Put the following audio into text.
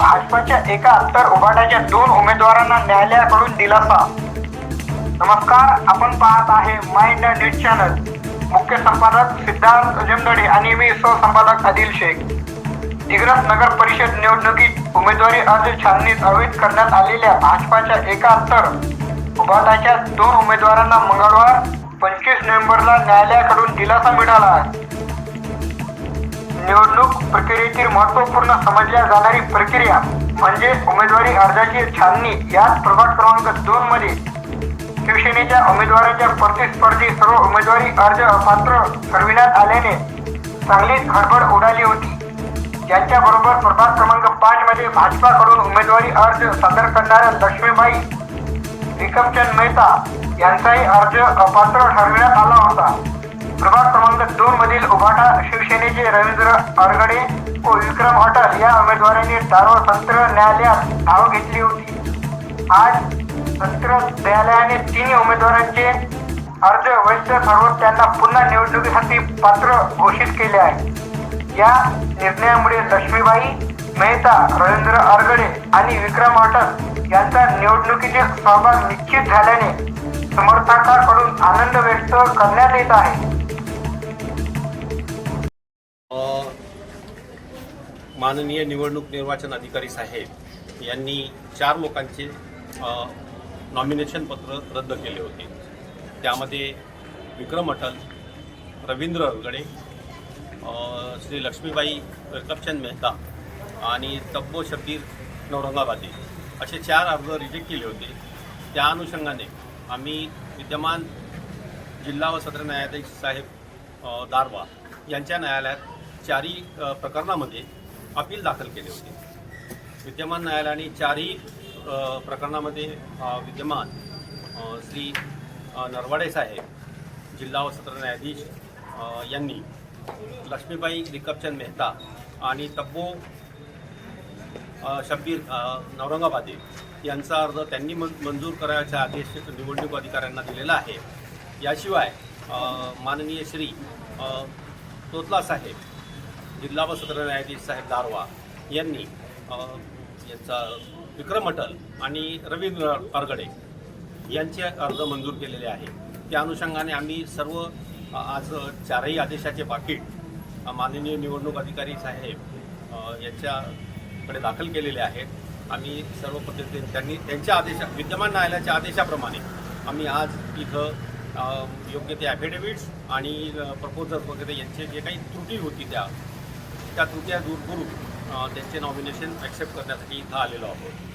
भाजपाच्या एका तर उभाटाच्या दोन उमेदवारांना न्यायालयाकडून दिलासा. नमस्कार आपण पाहत आहे माइंड नेट चॅनल. मुख्य संपादक सिद्धार्थ जमदडे आणि मी सहसंपादक आदिल शेख. दिग्रस नगर परिषद निवडणुकीत उमेदवारी अर्ज छाननीत अवैध करण्यात आलेल्या भाजपाच्या एका तर उभाटाच्या दोन उमेदवारांना मंगळवार पंचवीस नोव्हेंबरला न्यायालयाकडून दिलासा मिळाला. आहे निवडणूक प्रक्रियेतील महत्त्वपूर्ण समजल्या जाणारी प्रक्रिया म्हणजे उमेदवारी अर्जाची छाननी यात प्रभाग क्रमांक दोन मध्ये. शिवसेनेच्या उमेदवाराच्या प्रतिस्पर्धी सर्व उमेदवारी अर्ज अपात्र ठरविण्यात आल्याने चांगलीच खडबड उडाली होती. यांच्याबरोबर प्रभाग क्रमांक पाच मध्ये भाजपाकडून उमेदवारी अर्ज सादर करणाऱ्या लक्ष्मीबाई विकमचंद मेहता यांचाही अर्ज अपात्र ठरविण्यात आला होता. प्रभाग क्रमांक दोन मधील उभाटा शिवसेनेचे रवींद्र अरगडे व विक्रम अटल या उमेदवारांनी दारोळ सत्र न्यायालयात धाव घेतली होती. आज सत्र न्यायालयाने तिन्ही उमेदवारांचे अर्ज वैध ठरवून त्यांना पुन्हा निवडणुकीसाठी पात्र घोषित केले आहे. या निर्णयामुळे लक्ष्मीबाई मेहता रवींद्र अरगडे आणि विक्रम अटल यांचा निवडणुकीचे सहभाग निश्चित झाल्याने समर्थकांकडून आनंद व्यक्त करण्यात येत आहे. माननीय निवडणूक निर्वाचन अधिकारी साहेब यांनी चार लोकांचे नॉमिनेशन पत्र रद्द केले होते. त्यामध्ये विक्रम अटल रवींद्र अवगडे श्री लक्ष्मीबाई रकबचंद मेहता आणि तब्बो शबीर नौरंगाबादी असे चार अर्ज रिजेक्ट केले होते. त्या अनुषंगाने आम्ही विद्यमान जिल्हा व सत्र न्यायाधीश साहेब दारवा यांच्या न्यायालयात चारी प्रकरणामध्ये अपील दाखल केले होते. विद्यमान न्यायालयाने चारही प्रकरणामध्ये विद्यमान श्री नरवाडे साहेब जिल्हा व सत्र न्यायाधीश यांनी लक्ष्मीबाई रिकपचंद मेहता आणि तब्बो शब्बीर अ, नौरंगाबादे यांचा अर्ज त्यांनी मंजूर करायचा आदेश निवडणूक अधिकाऱ्यांना दिलेला आहे. याशिवाय माननीय श्री तोतला साहेब जिल्हा व सत्र न्यायाधीश साहेब दारवा यांनी याचा यांचा विक्रम अटल आणि रवींद्र अरगडे यांचे अर्ज मंजूर केलेले आहे. त्या अनुषंगाने आम्ही सर्व आज चारही आदेशाचे पाकिट माननीय निवडणूक अधिकारी साहेब यांच्याकडे दाखल केलेले आहेत. आम्ही सर्व पद्धतीने त्यांनी त्यांच्या आदेशा विद्यमान न्यायालयाच्या आदेशाप्रमाणे आम्ही आज इथं योग्य ते ॲफिडेविट्स आणि प्रपोजल्स वगैरे यांचे जे काही त्रुटी होती त्या त्या त्रुट्या दूर करून त्यांचे नॉमिनेशन ॲक्सेप्ट करण्यासाठी इथं आलेलो आहोत.